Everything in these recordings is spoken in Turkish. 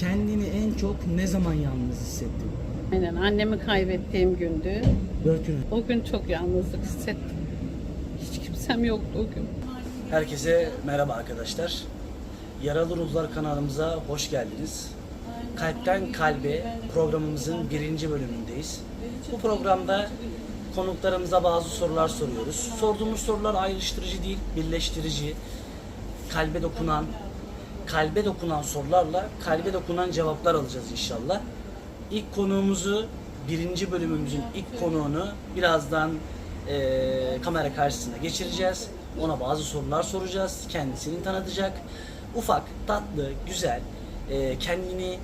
Kendini en çok ne zaman yalnız hissettin? Aynen annemi kaybettiğim gündü. Dört gün. O gün çok yalnızlık hissettim. Hiç kimsem yoktu o gün. Herkese merhaba arkadaşlar. Yaralı Ruhlar kanalımıza hoş geldiniz. Kalpten Kalbe programımızın birinci bölümündeyiz. Bu programda konuklarımıza bazı sorular soruyoruz. Sorduğumuz sorular ayrıştırıcı değil, birleştirici, kalbe dokunan, kalbe dokunan sorularla kalbe dokunan cevaplar alacağız inşallah. İlk konuğumuzu, birinci bölümümüzün ilk konuğunu birazdan eee, kamera karşısına geçireceğiz. Ona bazı sorular soracağız. Kendisini tanıtacak. Ufak, tatlı, güzel, eee, kendini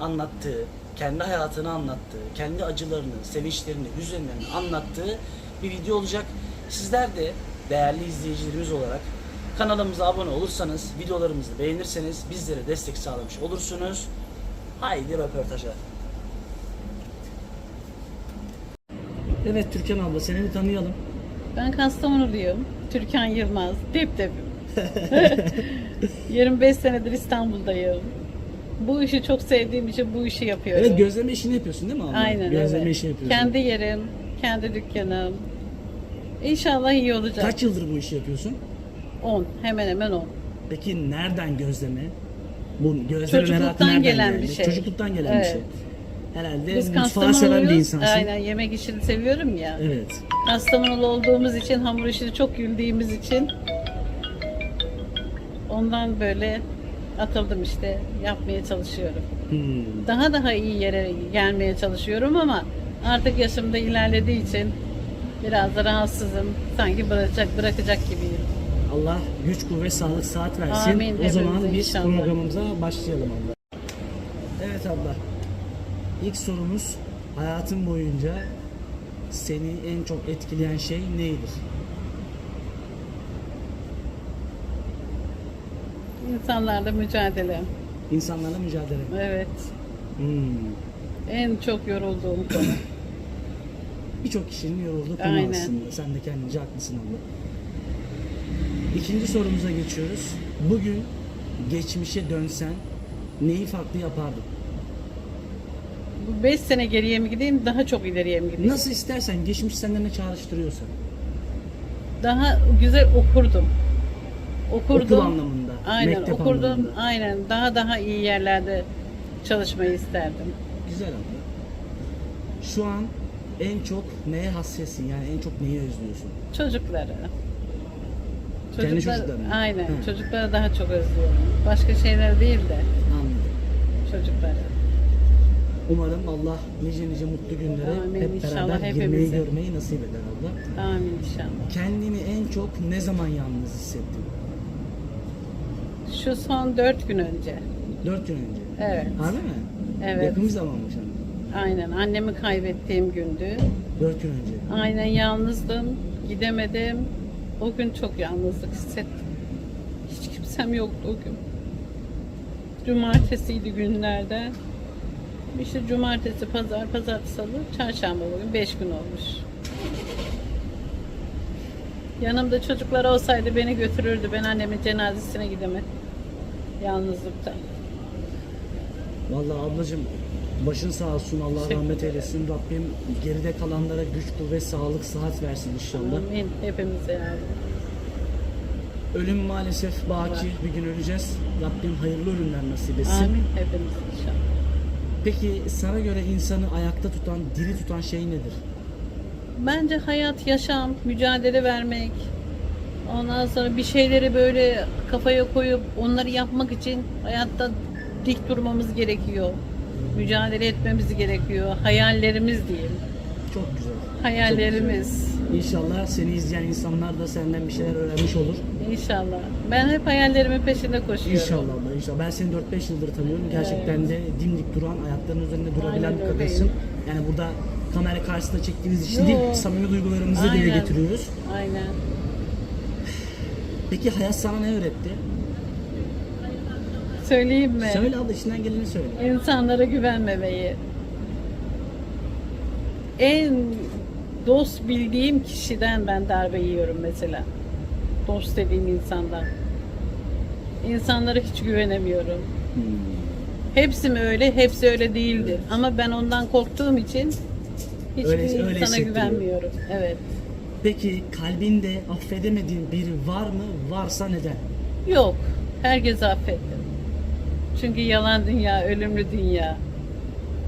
anlattığı, kendi hayatını anlattığı, kendi acılarını, sevinçlerini, hüzünlerini anlattığı bir video olacak. Sizler de değerli izleyicilerimiz olarak kanalımıza abone olursanız, videolarımızı beğenirseniz bizlere destek sağlamış olursunuz. Haydi röportaja. Evet Türkan abla seni bir tanıyalım. Ben Kastamonuluyum. Türkan Yılmaz. Dip dipim. 25 senedir İstanbul'dayım. Bu işi çok sevdiğim için bu işi yapıyorum. Evet gözleme işini yapıyorsun değil mi abla? Aynen Gözleme evet. işini yapıyorsun. Kendi yerim, kendi dükkanım. İnşallah iyi olacak. Kaç yıldır bu işi yapıyorsun? 10. Hemen hemen 10. Peki nereden gözleme? Bu gözleme merakı Çocukluktan nereden gelen geldi? bir şey. Çocukluktan gelen bir şey. Evet. Herhalde Biz mutfağı seven bir insansın. Aynen yemek işini seviyorum ya. Evet. Kastamonulu olduğumuz için, hamur işini çok bildiğimiz için ondan böyle atıldım işte yapmaya çalışıyorum. Hmm. Daha daha iyi yere gelmeye çalışıyorum ama artık yaşım da ilerlediği için biraz da rahatsızım. Sanki bırakacak bırakacak gibiyim. Allah güç, kuvvet, sağlık, saat versin. Amin, o zaman biz inşallah. programımıza başlayalım abla. Evet abla. İlk sorumuz hayatın boyunca seni en çok etkileyen şey neydir? İnsanlarla mücadele. İnsanlarla mücadele. Evet. Hmm. En çok yorulduğum konu. Birçok kişinin yorulduğu konu Aynen. aslında. Sen de kendince haklısın abla. İkinci sorumuza geçiyoruz. Bugün geçmişe dönsen neyi farklı yapardın? Bu 5 sene geriye mi gideyim, daha çok ileriye mi gideyim? Nasıl istersen, geçmiş senden ne çağrıştırıyorsa. Daha güzel okurdum. Okurdum. Okul anlamında, Aynen mektep okurdum. anlamında. Aynen daha daha iyi yerlerde çalışmayı isterdim. Güzel abla. Şu an en çok neye hasretsin? Yani en çok neyi özlüyorsun? Çocukları. Kendi Çocuklar, çocuklarını. aynen. Hı. Çocukları daha çok özlüyorum. Başka şeyler değil de Anladım. çocukları. Umarım Allah nice nice mutlu günlere Amin. hep İnşallah beraber girmeyi görmeyi nasip eder abla. Amin inşallah. Kendini en çok ne zaman yalnız hissettin? Şu son dört gün önce. Dört gün önce. Evet. Harbi mi? Evet. Yakın bir zamanmış ama. Aynen. Annemi kaybettiğim gündü. Dört gün önce. Aynen yalnızdım. Gidemedim. O gün çok yalnızlık hissettim. Hiç kimsem yoktu o gün. Cumartesiydi günlerden. İşte cumartesi, pazar, pazartesi, salı, çarşamba bugün. Beş gün olmuş. Yanımda çocuklar olsaydı beni götürürdü. Ben annemin cenazesine gidemedim. Yalnızlıktan. Vallahi ablacığım başın sağ olsun Allah rahmet eylesin. Rabbim geride kalanlara güç, kuvvet, sağlık, sıhhat versin inşallah. Amin. Hepimize yani. Ölüm maalesef baki bir gün öleceğiz. Rabbim hayırlı ölümler nasip etsin. Amin. Hepimiz inşallah. Peki sana göre insanı ayakta tutan, diri tutan şey nedir? Bence hayat, yaşam, mücadele vermek. Ondan sonra bir şeyleri böyle kafaya koyup onları yapmak için hayatta dik durmamız gerekiyor. Mücadele etmemiz gerekiyor. Hayallerimiz diyeyim. Çok güzel. Hayallerimiz. İnşallah seni izleyen insanlar da senden bir şeyler öğrenmiş olur. İnşallah. Ben hep hayallerimin peşinde koşuyorum. İnşallah abla inşallah. Ben seni 4-5 yıldır tanıyorum. Gerçekten de dimdik duran, ayaklarının üzerinde durabilen Aynen bir kadınsın. Yani burada kamera karşısında çektiğimiz için Yo. değil, samimi duygularımızı dile getiriyoruz. Aynen. Peki hayat sana ne öğretti? Söyleyeyim mi? Söyle abla içinden geleni söyle. İnsanlara güvenmemeyi. En dost bildiğim kişiden ben darbe yiyorum mesela. Dost dediğim insandan. İnsanlara hiç güvenemiyorum. Hmm. Hepsi mi öyle? Hepsi öyle değildir. Ama ben ondan korktuğum için hiçbir Öyle- öyle insana güvenmiyorum. Evet. Peki kalbinde affedemediğin biri var mı? Varsa neden? Yok. Herkesi affettim. Çünkü yalan dünya, ölümlü dünya.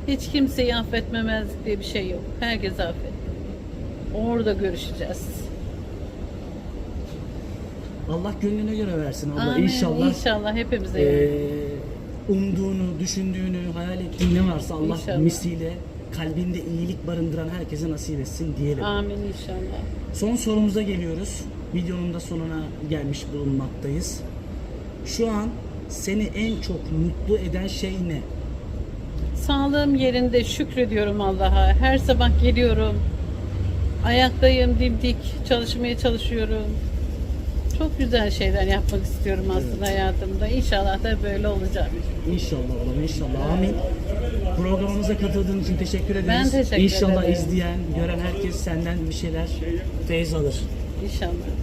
Hiç kimseyi affetmemezlik diye bir şey yok. Herkesi affettim. Orada görüşeceğiz. Allah gönlüne göre versin abla. Amin. İnşallah İnşallah hepimize. Ee, umduğunu, düşündüğünü, hayal ettiğin ne varsa Allah İnşallah. misliyle kalbinde iyilik barındıran herkese nasip etsin diyelim. Amin inşallah. Son sorumuza geliyoruz. Videonun da sonuna gelmiş bulunmaktayız. Şu an seni en çok mutlu eden şey ne? Sağlığım yerinde şükrediyorum Allah'a. Her sabah geliyorum. Ayaktayım, dimdik çalışmaya çalışıyorum. Çok güzel şeyler yapmak istiyorum aslında hayatımda. İnşallah da böyle olacak. İnşallah oğlum inşallah. Amin. Programımıza katıldığın için teşekkür ederiz. Ben teşekkür İnşallah ederim. izleyen, gören herkes senden bir şeyler feyiz alır. İnşallah.